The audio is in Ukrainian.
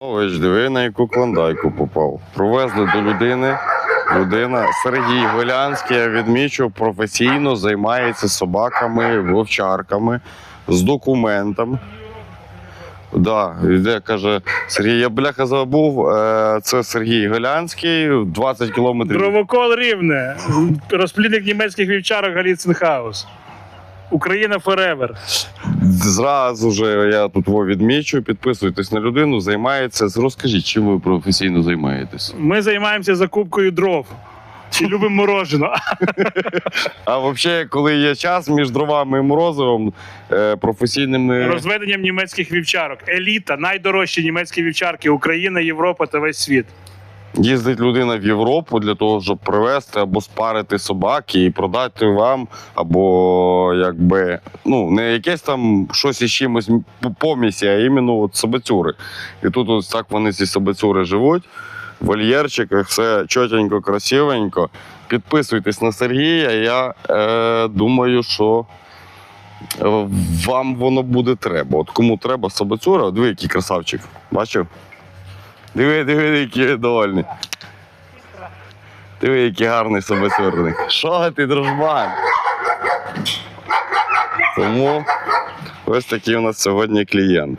Ось диви на яку клондайку попав. Провезли до людини. Людина Сергій Голянський, я відмічу, професійно займається собаками, вовчарками з документом. Да, йде, каже Сергій, я бляха забув. е, Це Сергій Голянський, 20 кілометрів. Дровокол рівне. Розплідник німецьких вівчарок Галіценхаус. Україна Forever. Зразу же я тут во відмічу, підписуйтесь на людину, займається. Розкажіть, чим ви професійно займаєтесь? Ми займаємося закупкою дров. І любимо морожено. А взагалі, коли є час між дровами і морозивом, е, професійними Розведенням німецьких вівчарок. Еліта, найдорожчі німецькі вівчарки Україна, Європа та весь світ. Їздить людина в Європу для того, щоб привезти або спарити собаки і продати вам, або якби ну не якесь там щось із чимось помісі, а іменно от собацюри. І тут ось так вони ці собацюри живуть. В вольєрчиках все чотенько, красивенько. Підписуйтесь на Сергія. Я е, думаю, що е, вам воно буде треба. От кому треба собацюра, диви, який красавчик. Бачив? Диви, диви, який довольний. Диви, який гарний собацюрник. Що ти, дружбан? Тому ось такий у нас сьогодні клієнт.